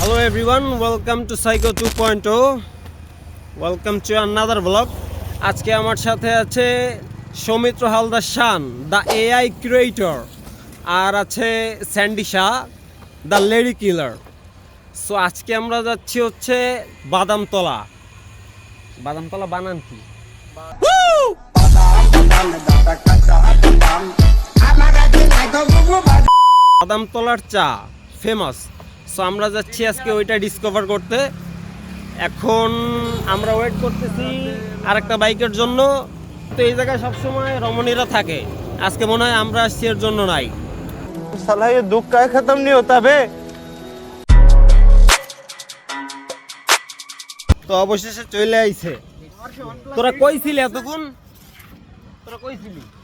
Hello everyone, welcome to Psycho 2.0. Welcome to another vlog. আজকে আমার সাথে আছে Soumitra Haldar Shaan the AI creator আর আছে Sandy Shah the lady killer so আজকে আমরা যাচ্ছি হচ্ছে বাদামতলা। বাদামতলা বানান কি? বাদামতলার চা ফেমাস সো আমরা যাচ্ছি আজকে ওইটা ডিসকভার করতে এখন আমরা ওয়েট করতেছি আরেকটা বাইকের জন্য তো এই জায়গায় সবসময় রমণীরা থাকে আজকে মনে হয় আমরা আসছি এর জন্য নাই साला ये दुख का खत्म नहीं होता बे তো অবশেষে চলে আইছে তোরা কইছিলি এতক্ষণ তোরা কইছিলি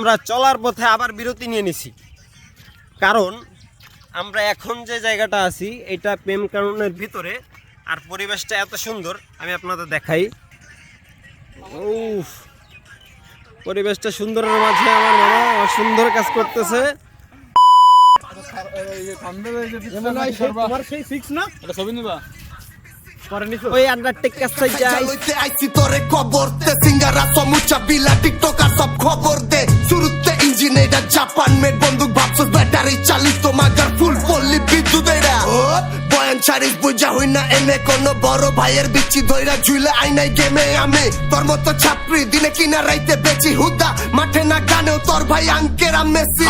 আমরা চলার পথে আবার বিরতি নিয়ে নিছি। কারণ আমরা এখন যে জায়গাটা আছি এটা প্রেম কারণের ভিতরে। আর পরিবেশটা এত সুন্দর আমি আপনাদের দেখাই। উফ পরিবেশটা সুন্দরের মাঝে আমার মামা সুন্দর কাজ করতেছে। ওই আন্ডারটেকার সাইজা লইতে আইছি তোরে খবর দে। সিঙ্গারা সমুচা বিলা টিকটকার সব খবর দে। শুরুতে ইঞ্জিন এটা জাপান মেড বন্দুক ভাবছ ব্যাটারি চালিত মাগার ফুল পল্লি বিদ্যুৎ এটা ও বয়ান ছাড়িস বুঝা হই না এনে কোন বড় ভাইয়ের বিচি ধইরা ঝুলে আইনাই গেমে আমি। তোর মতো ছাত্রী দিনে কিনা রাইতে বেচি হুদা মাঠে না গানেও তোর ভাই আঙ্কেরা মেসি।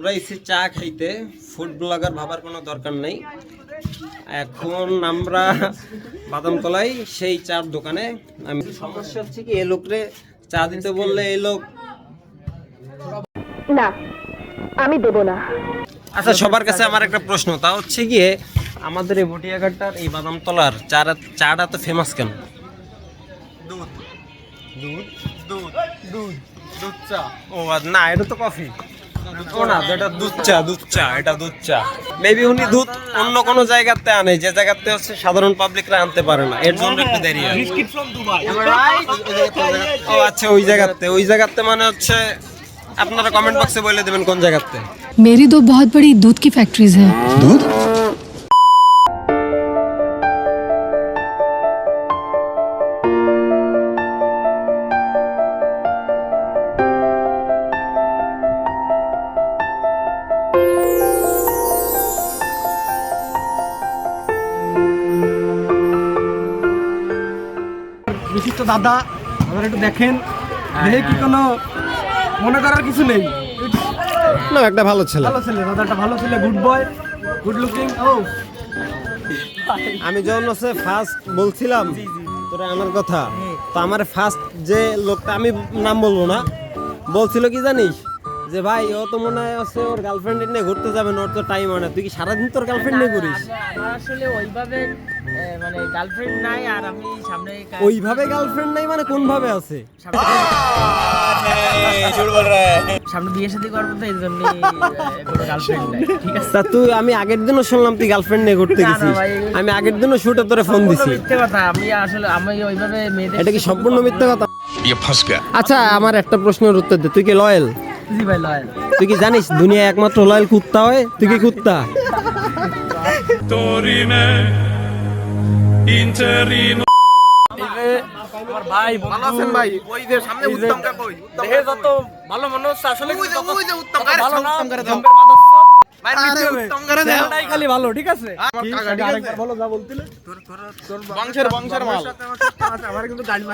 আমরা এসে চা খাইতে ফুড ব্লগার ভাবার কোনো দরকার নেই। এখন আমরা বাদামতলায় সেই চার দোকানে আমি সমস্যা হচ্ছে কি এ লোকরে চা দিতে বললে এই লোক না আমি দেব না। আচ্ছা সবার কাছে আমার একটা প্রশ্ন তা হচ্ছে গিয়ে আমাদের এই ভটিয়াঘাটটার এই বাদামতলার চারা চাটা তো ফেমাস কেন? দুধ। দুধ? দুধ দুধ দুধ চা। ও না এটা তো কফি দুধ চা দুধ চা এটা দুধ চা। মেবি দুধ অন্য কোনো জায়গাতে আনে যে জায়গাতে হচ্ছে সাধারণ পাবলিকরা আনতে পারে না। এর জন্য একটু দেরি ও আচ্ছা ওই জায়গাতে ওই জায়গাতে মানে হচ্ছে আপনারা কমেন্ট বক্সে বলে দেবেন কোন জায়গাতে। মেরি দো বহুত বড়ি দুধ কি ফ্যাক্টরিজ হ্যাঁ দুধ? বিশিষ্ট দাদা আপনারা একটু দেখেন। দেখে কি কোনো মনে করার কিছু নেই? না একটা ভালো ছেলে। ভালো ছেলে দাদাটা ভালো ছেলে গুড বয় গুড লুকিং ও। আমি যখন হচ্ছে ফার্স্ট বলছিলাম তোরা আমার কথা তো আমার ফার্স্ট যে লোকটা আমি নাম বলব না বলছিল কি জানিস? যে ভাই ও তো মনে হয় হচ্ছে ওর গার্লফ্রেন্ড নিয়ে ঘুরতে যাবে না ওর তো টাইম হয় না। তুই কি সারাদিন তোর গার্লফ্রেন্ড নিয়ে ঘুরিস? আসলে ওইভাবে মানে গার্লফ্রেন্ড নাই আর আমি সামনে ওইভাবে গার্লফ্রেন্ড নাই মানে কোন ভাবে আছে? সামনে বিয়ে শাদী করব তো এই ঠিক আছে? তুই আমি আগের দিনও শুনলাম তুই গার্লফ্রেন্ড নিয়ে ঘুরতে গেছিস। আমি আগের দিনও শুটে তোরে ফোন দিছি। মিথ্যে কথা আমি আসলে আমি ওইভাবে মেয়েদের এটা কি সম্পূর্ণ মিথ্যে কথা? আচ্ছা আমার একটা প্রশ্নের উত্তর দে তুই কি লয়েল তুই কি জানিস দুনিয়া একমাত্র লয়েল কুত্তা হয়? তুই কি কুত্তা? ইন্টারিনো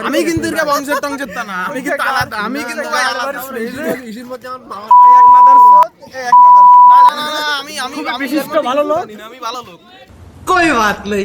আমি কিন্তু বংশের টংশের তা না। আমি কিন্তু আমি কিন্তু আমি আমি বিশিষ্ট ভালো লোক। আমি ভালো লোক। কই বাত নেই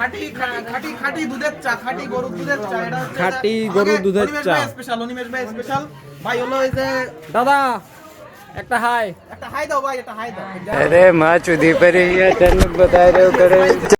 খাটি খাটি দুধের চা গরুর চা গরুর দুধের চা। দাদা একটা হাই। একটা হাই দাও ভাই একটা হাই দাও। আরে মা চুদি পরি ইয়া তন বাতা রে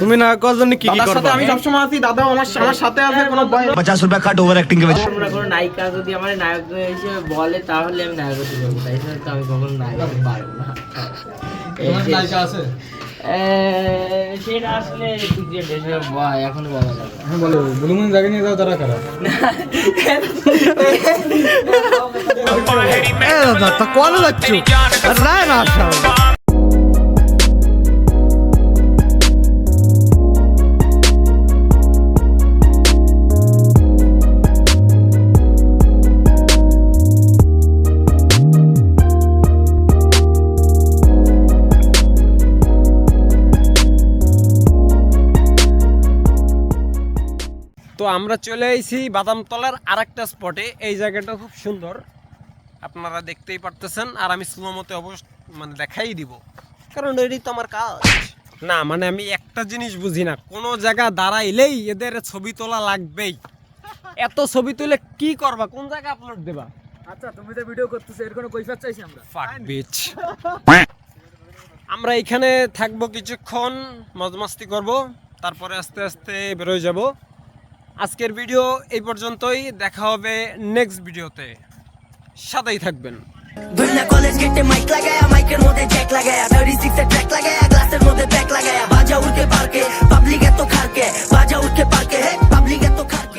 তুমি না করার জন্য কি কি করবে? আমি সব সময় আছি দাদা আমার আমার সাথে আছে কোনো ভয় 50 টাকা কাট ওভার অ্যাক্টিং করে তোমরা কোনো নায়িকা যদি আমার নায়ক হিসেবে বলে তাহলে আমি নায়ক হতে পারব তাই না তো আমি কখনো নায়ক হতে পারব না। তোমার নায়িকা আছে? সেটা আসলে এখন বলা যাবে হ্যাঁ, বলো বুলুমন জায়গা নিয়ে যাও তারা খারাপ। দাদা তো কল লাগছো রায় না আসা তো আমরা চলে আইছি বাদামতলার আরেকটা স্পটে। এই জায়গাটা খুব সুন্দর। আপনারা দেখতেই পারতেছেন আর আমি স্লো মতে অবশ্য মানে দেখাই দিব। কারণ এটি তো আমার কাজ। না মানে আমি একটা জিনিস বুঝি না। কোনো জায়গা দাঁড়াইলেই এদের ছবি তোলা লাগবেই। এত ছবি তুলে কি করবা? কোন জায়গায় আপলোড দেবা? আচ্ছা তুমি তো ভিডিও করতেছো এর কোনো কৈফিয়ত চাইছি আমরা? ফাক বিচ আমরা এখানে থাকব কিছুক্ষণ মজমাস্তি করব তারপরে আস্তে আস্তে বেরোয় যাব। আজকের ভিডিও এই পর্যন্তই, দেখা হবে নেক্সট ভিডিওতে। সাদাই থাকবেন। দুলনা কলেজ গেটে মাইক লাগায়া মাইকের মধ্যে জ্যাক লাগায়া থার্টি সিক্স ট্র্যাক লাগায়া গ্লাসের মধ্যে ব্যাক লাগায়া, বাজা উঠে পার্কে পাবলিক এত খারকে বাজা উঠে পার্কে হে পাবলিক এত খারকে